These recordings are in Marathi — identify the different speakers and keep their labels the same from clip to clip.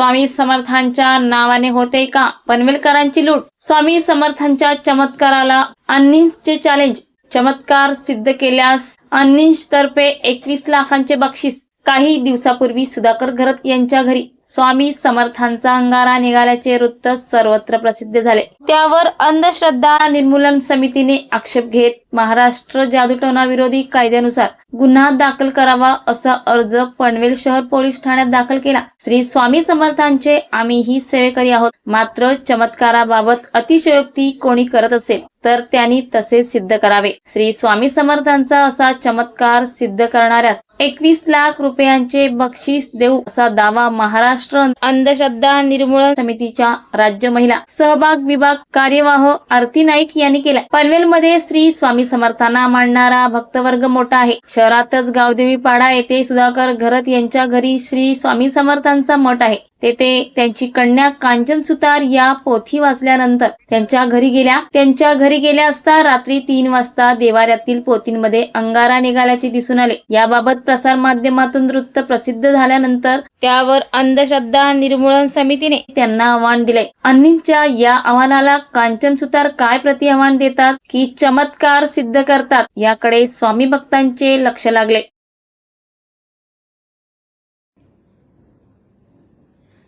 Speaker 1: स्वामी समर्थांच्या नावाने होते का? पनवेलकरांची लूट. स्वामी समर्थांच्या चमत्काराला अन्निसचे चॅलेंज चमत्कार सिद्ध केल्यास अन्निश तर्फे एकवीस लाखांचे बक्षीस. काही दिवसापूर्वी सुधाकर घरत यांच्या घरी. स्वामी समर्थांचा अंगारा निघाल्याचे वृत्त सर्वत्र प्रसिद्ध झाले. त्यावर अंधश्रद्धा निर्मूलन समितीने आक्षेप घेत महाराष्ट्र जादूटोना विरोधी कायद्यानुसार गुन्हा दाखल करावा असा अर्ज पनवेल शहर पोलीस ठाण्यात दाखल केला. श्री स्वामी समर्थांचे आम्ही ही सेवेकरी आहोत. मात्र चमत्काराबाबत अतिशयोक्ती कोणी करत असेल तर त्यांनी तसे सिद्ध करावे. श्री स्वामी समर्थांचा असा चमत्कार सिद्ध करणाऱ्यास एकवीस लाख रुपयांचे बक्षीस देऊ असा दावा महाराष्ट्र अंधश्रद्धा निर्मूलन समितीच्या राज्य महिला सहभाग विभाग कार्यवाह आरती नाईक यांनी केला पनवेलमध्ये श्री स्वामी समर्थांना मांडणारा भक्तवर्ग मोठा आहे. शहरातच गावदेवी पाडा येथे सुधाकर घरत यांच्या घरी श्री स्वामी समर्थांचा मठ आहे. तेथे त्यांची कन्या कांचन सुतार या पोथी वाचल्यानंतर त्यांच्या घरी गेल्या. त्यांच्या घरी गेल्या असता रात्री तीन वाजता देवाऱ्यातील पोथींमध्ये अंगारा निघाल्याचे दिसून आले. याबाबत प्रसार माध्यमातून वृत्त प्रसिद्ध झाल्यानंतर त्यावर अंधश्रद्धा निर्मूलन समितीने त्यांना आव्हान दिले. अन्नींच्या या आव्हानाला कांचन सुतार काय प्रति आव्हान देतात की चमत्कार सिद्ध करतात याकडे स्वामी भक्तांचे लक्ष लागले.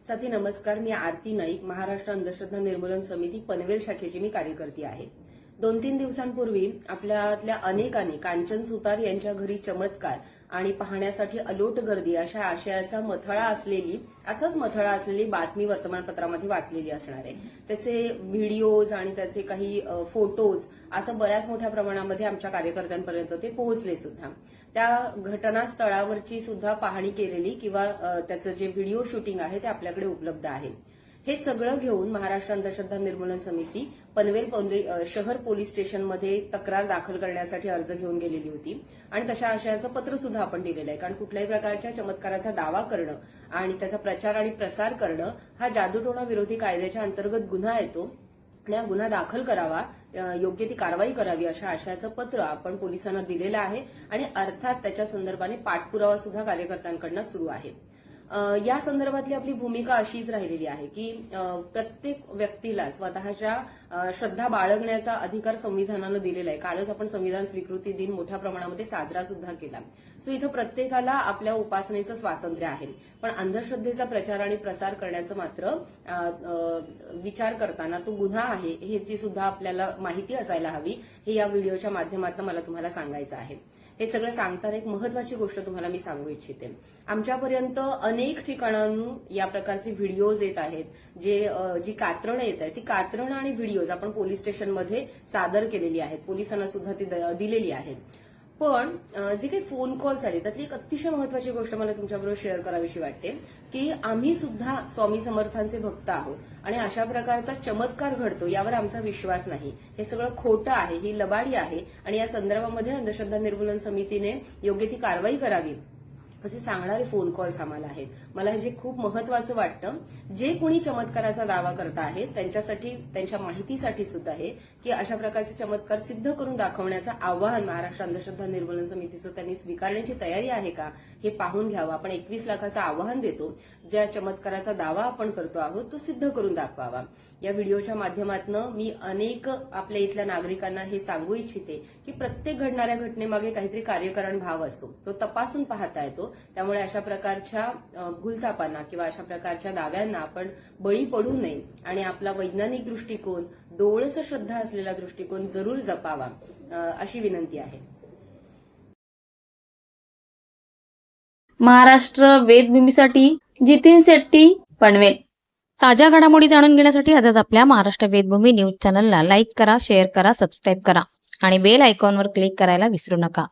Speaker 2: साथी नमस्कार मी आरती नाईक महाराष्ट्र अंधश्रद्धा निर्मूलन समिती पनवेल शाखेची मी कार्यकर्ती आहे. दोन तीन दिवसांपूर्वी आपल्यातल्या अनेकांनी कांचन सुतार यांच्या घरी चमत्कार आणि पाहण्यासाठी अलोट गर्दी अशा आशयाचा मथळा असलेली असंच मथळा असलेली बातमी वर्तमानपत्रामध्ये वाचलेली असणार आहे. त्याचे व्हिडिओज आणि त्याचे काही फोटोज असं बऱ्याच मोठ्या प्रमाणामध्ये आमच्या कार्यकर्त्यांपर्यंत ते पोहोचले सुद्धा. त्या घटनास्थळावरची सुद्धा पाहणी केलेली किंवा त्याचं जे व्हिडिओ शूटिंग आहे ते आपल्याकडे उपलब्ध आहे. हे सगळं घेऊन महाराष्ट्र अंधश्रद्धा निर्मूलन समिती पनवेल शहर पोलीस स्टेशनमध्ये तक्रार दाखल करण्यासाठी अर्ज घेऊन गेलेली होती. आणि तशा आशयाचं पत्र सुद्धा आपण दिलेलं आहे. कारण कुठल्याही प्रकारच्या चमत्काराचा दावा करणं आणि त्याचा प्रचार आणि प्रसार करणं हा जादूटोणा विरोधी कायद्याच्या अंतर्गत गुन्हा येतो. आणि हा गुन्हा दाखल करावा योग्य ती कारवाई करावी अशा आशयाचं पत्र आपण पोलिसांना दिलेलं आहे. आणि अर्थात त्याच्या संदर्भाने पाठपुरावा सुद्धा कार्यकर्त्यांकडनं सुरू आहे. या संदर्भातली आपली भूमिका अशीच राहिलेली आहे की प्रत्येक व्यक्तीला स्वतःच्या श्रद्धा बाळगण्याचा अधिकार संविधानानं दिलेला आहे. कालच आपण संविधान स्वीकृती दिन मोठ्या प्रमाणामध्ये साजरा सुद्धा केला. सो इथं प्रत्येकाला आपल्या उपासनेचं स्वातंत्र्य आहे. पण अंधश्रद्धेचा प्रचार आणि प्रसार करण्याचं मात्र विचार करताना तो गुन्हा आहे ह्याची सुद्धा आपल्याला माहिती असायला हवी. हे या व्हिडिओच्या माध्यमातून मला तुम्हाला सांगायचं आहे. हे सगळं सांगताना एक महत्वाची गोष्ट तुम्हाला मी सांगू इच्छिते आमच्यापर्यंत अनेक ठिकाणांहून या प्रकारचे व्हिडिओज येत आहेत जे जी कात्रणं येत आहेत ती कात्रणं आणि व्हिडिओज आपण पोलीस स्टेशनमध्ये सादर केलेली आहेत. पोलिसांना सुद्धा ती दिलेली आहेत. पण जे काही फोन कॉल्स आले त्यातली एक अतिशय महत्वाची गोष्ट मला तुमच्याबरोबर शेअर करावीशी वाटते की आम्ही सुद्धा स्वामी समर्थांचे भक्त आहोत आणि अशा प्रकारचा चमत्कार घडतो यावर आमचा विश्वास नाही. हे सगळं खोटं आहे ही लबाडी आहे आणि या संदर्भामध्ये अंधश्रद्धा निर्मूलन समितीने योग्य ती कारवाई करावी. असे सांगणारे फोन कॉल्स आम्हाला आहेत. मला हे जे खूप महत्वाचं वाटतं जे कोणी चमत्काराचा दावा करत आहेत त्यांच्यासाठी त्यांच्या माहितीसाठी सुद्धा आहे की अशा प्रकारचे चमत्कार सिद्ध करून दाखवण्याचं आवाहन महाराष्ट्र अंधश्रद्धा निर्मूलन समितीचं त्यांनी स्वीकारण्याची तयारी आहे का हे पाहून घ्यावं. आपण एकवीस लाखाचं आवाहन देतो. ज्या चमत्काराचा दावा आपण करतो आहोत तो सिद्ध करून दाखवावा. या व्हिडिओच्या माध्यमातून मी अनेक आपल्या इथल्या नागरिकांना हे सांगू इच्छिते की प्रत्येक घडणाऱ्या घटनेमागे काहीतरी कार्यकारण भाव असतो. तो तपासून पाहता येतो. त्यामुळे अशा प्रकारच्या गुलतापांना किंवा अशा प्रकारच्या दाव्यांना आपण बळी पडू नये आणि आपला वैज्ञानिक दृष्टिकोन डोळस श्रद्धा असलेला दृष्टिकोन जरूर जपावा अशी विनंती आहे.
Speaker 1: महाराष्ट्र वेदभूमीसाठी जितीन शेट्टी पनवेल. ताज्या घडामोडी जाणून घेण्यासाठी आजच आपल्या महाराष्ट्र वेदभूमी न्यूज चॅनलला लाईक करा शेअर करा सबस्क्राईब करा आणि बेल आयकॉनवर क्लिक करायला विसरू नका.